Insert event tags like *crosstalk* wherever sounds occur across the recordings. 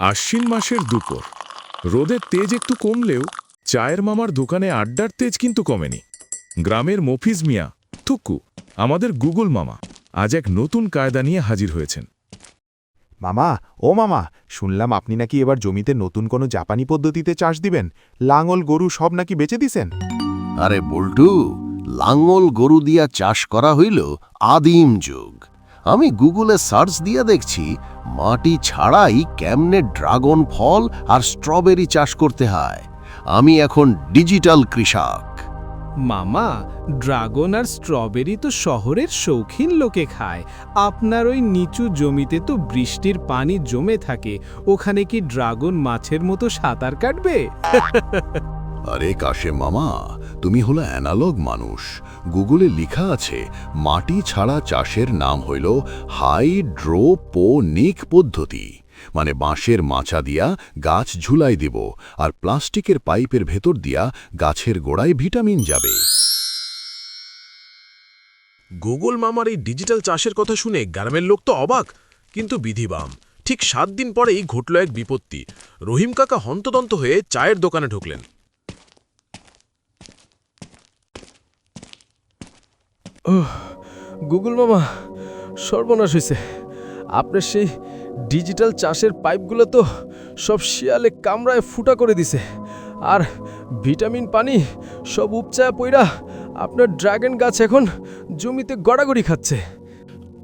আশ্বিন মাসের দুপুর। রোদের তেজ একটু কমলেও চায়ের মামার দোকানে আড্ডার তেজ কিন্তু কমেনি। গ্রামের মফিজ মিয়া থুক্কু আমাদের গুগল মামা আজ এক নতুন কায়দা নিয়ে হাজির হয়েছেন। মামা ও মামা শুনলাম আপনি নাকি এবার জমিতে নতুন কোনো জাপানি পদ্ধতিতে চাষ দিবেন? লাঙল গরু সব নাকি বেচে দিছেন? আরে বল্টু লাঙ্গল গরু দিয়া চাষ করা হইল আদিম যুগ। আমি গুগলে সার্চ দিয়ে দেখছি, মাটি ছাড়াই কেমনে ড্রাগন ফল আর স্ট্রবেরি চাষ করতে হয়। আমি এখন ডিজিটাল কৃষক। মামা, ড্রাগন আর স্ট্রবেরি তো শহরের শৌখিন লোকে খায়। আপনার ওই নিচু জমিতে তো বৃষ্টির পানি জমে থাকে। ওখানে কি ড্রাগন মাছের মতো সাঁতার কাটবে? *laughs* আরে কাশে মামা, তুমি হলো অ্যানালগ মানুষ। গুগলে লিখা আছে, মাটি ছাড়া চাষের নাম হইল হাইড্রোপোনিক পদ্ধতি। মানে বাঁশের মাচা দিয়া গাছ ঝুলাই দিব, আর প্লাস্টিকের পাইপের ভেতর দিয়া গাছের গোড়ায় ভিটামিন যাবে। গুগল মামার এই ডিজিটাল চাষের কথা শুনে গ্রামের লোক তো অবাক, কিন্তু বিধিবাম, ঠিক সাত দিন পরেই ঘটল এক বিপত্তি। রহিম কাকা হন্তদন্ত হয়ে চায়ের দোকানে ঢুকলেন। গুগল মামা, সর্বনাশ হয়েছে আপনার সেই ডিজিটাল চাষের পাইপগুলো তো সব শিয়ালে কামড়ায় ফুটা করে দিছে। আর ভিটামিন পানি সব উপচায়া পইরা আপনার ড্রাগন গাছ এখন জমিতে গড়াগড়ি খাচ্ছে।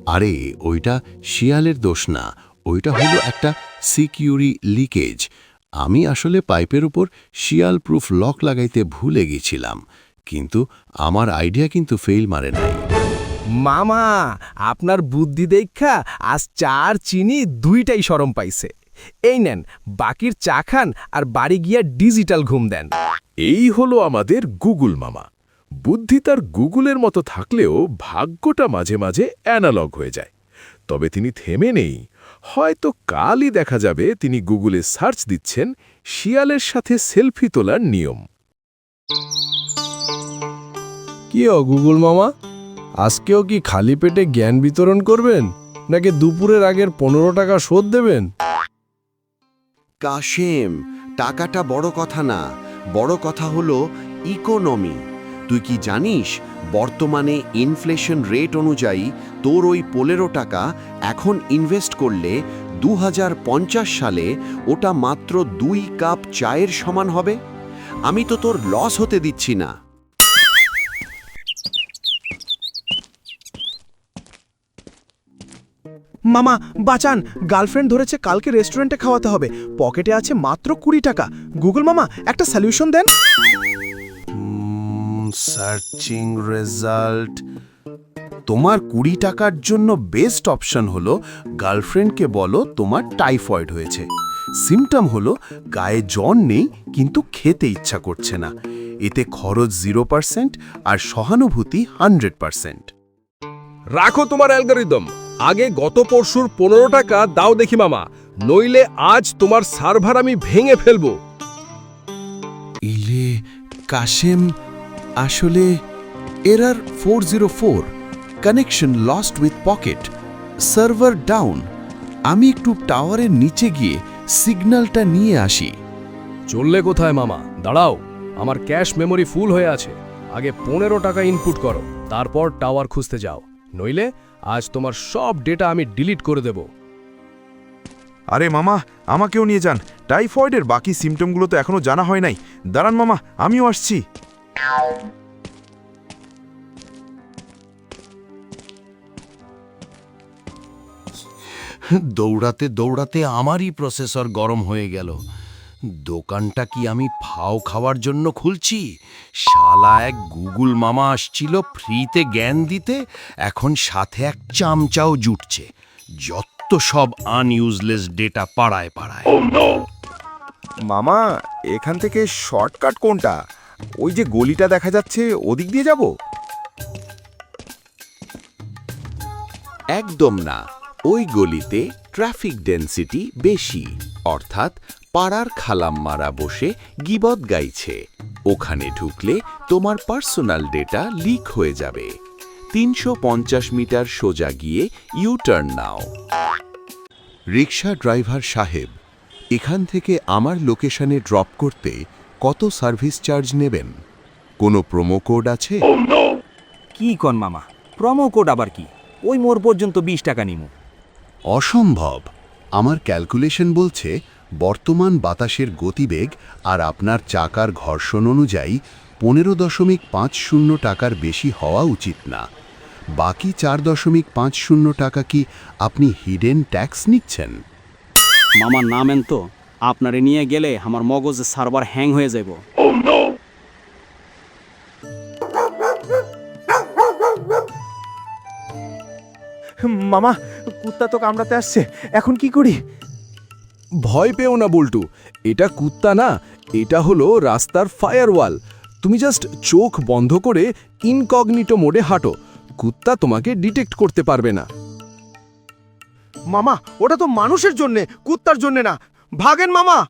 আরে, ওইটা শিয়ালের দোষ না। ওইটা হলো একটা সিকিউরি লিকেজ। আমি আসলে পাইপের উপর শিয়াল প্রুফ লক লাগাইতে ভুলে গেছিলাম। কিন্তু আমার আইডিয়া কিন্তু ফেল মারে নাই। মামা আপনার বুদ্ধি দেখা আজ চার চিনি দুইটাই সরম পাইছে। এই নেন বাকির চা খান আর বাড়ি গিয়া ডিজিটাল ঘুম দেন। এই হলো আমাদের গুগল মামা। বুদ্ধি তার গুগলের মতো থাকলেও ভাগ্যটা মাঝে মাঝে অ্যানালগ হয়ে যায়। তবে তিনি থেমে নেই। হয়তো কালই দেখা যাবে তিনি গুগলে সার্চ দিচ্ছেন শিয়ালের সাথে সেলফি তোলার নিয়ম। কি ও গুগল মামা? আজকেও কি খালি পেটে জ্ঞান বিতরণ করবেন? নাকি দুপুরের আগের পনেরো টাকা শোধ দেবেন? কাশেম, টাকাটা বড় কথা না। বড় কথা হলো ইকোনমি তুই কি জানিস, বর্তমানে ইনফ্লেশন রেট অনুযায়ী তোর ওই পনেরো টাকা এখন ইনভেস্ট করলে দু হাজার পঞ্চাশ সালে ওটা মাত্র দুই কাপ চায়ের সমান হবে? আমি তো তোর লস হতে দিচ্ছি না। মামা বাঁচান। গার্লফ্রেন্ড ধরেছে কালকে রেস্টুরেন্টে খাওয়াতে হবে। পকেটে আছে মাত্র কুড়ি টাকা। গুগল মামা একটা সলিউশন দেন। সার্চিং রেজাল্ট তোমার কুড়ি টাকার জন্য বেস্ট অপশন হলো গার্লফ্রেন্ডকে বলো তোমার টাইফয়েড হয়েছে। সিমটম হলো গায়ে জ্বর নেই কিন্তু খেতে ইচ্ছা করছে না। এতে খরচ জিরো পার্সেন্ট আর সহানুভূতি হান্ড্রেড পার্সেন্ট রাখো তোমার অ্যালগোরিদম আগে গত পরশুর পনেরো টাকা দাও দেখি মামা নইলে আজ তোমার সার্ভার আমি ভেঙে ফেলব। ইলে কাশেম আসলে error four zero four connection lost with pocket server down আমি একটু টাওয়ারের নিচে গিয়ে সিগন্যালটা নিয়ে আসি। চললে কোথায় মামা? দাঁড়াও আমার ক্যাশ মেমোরি ফুল হয়ে আছে আগে পনেরো টাকা ইনপুট করো তারপর টাওয়ার খুঁজতে যাও নইলে আজ তোমার সব ডেটা আমি ডিলিট করে দেব। আরে মামা আমাকেও নিয়ে যান। টাইফয়েডের বাকি সিমটমগুলো তো এখনও জানা হয় নাই। দাঁড়ান মামা আমিও আসছি। দৌড়াতে দৌড়াতে আমারই প্রসেসর গরম হয়ে গেল। দোকানটা কি আমি ফাও খাওয়ার জন্য খুলছি? শালা এক গুগল মামা আসছিল ফ্রিতে জ্ঞান দিতে এখন সাথে এক চামচাও জুটছে। যত সব আনইউজলেস ডেটা পাড়ায় পাড়ায়। মামা এখান থেকে শর্টকাট কোনটা? ওই যে গলিটা দেখা যাচ্ছে ওদিক দিয়ে যাব? একদম না ওই গলিতে ট্রাফিক ডেন্সিটি বেশি অর্থাৎ পাড়ার খালাম্মারা বসে গিবত গাইছে। ওখানে ঢুকলে তোমার পার্সোনাল ডেটা লিক হয়ে যাবে। তিনশো পঞ্চাশ মিটার সোজা গিয়ে ইউ টার্ন নাও। রিক্সা ড্রাইভার সাহেব এখান থেকে আমার লোকেশনে ড্রপ করতে কত সার্ভিস চার্জ নেবেন? কোনো প্রোমো কোড আছে? কি কন মামা? প্রোমো কোড আবার কি? ওই মোর পর্যন্ত বিশ টাকা নিমু। অসম্ভব! আমার ক্যালকুলেশন বলছে বর্তমান বাতাসের গতিবেগ আর আপনার চাকার ঘর্ষণ অনুযায়ী পনেরো দশমিক পাঁচ শূন্য টাকার বেশি হওয়া উচিত না। বাকি চার দশমিক পাঁচ শূন্য টাকা কি আপনি হিডেন ট্যাক্স নিচ্ছেন? মামার নামেন তো। আপনারে নিয়ে গেলে আমার মগজে সার্ভার হ্যাং হয়ে যাব মামা কুত্তা তো কামড়াতে আসছে। এখন কি করি? ভয় পেও না, বল্টু। এটা কুত্তা না, এটা হলো রাস্তার ফায়ারওয়াল তুমি জাস্ট চোখ বন্ধ করে ইনকগনিটো মোডে হাঁটো। কুত্তা তোমাকে ডিটেক্ট করতে পারবে না। মামা, ওটা তো মানুষের জন্যে, কুত্তার জন্যে না। ভাগেন, মামা!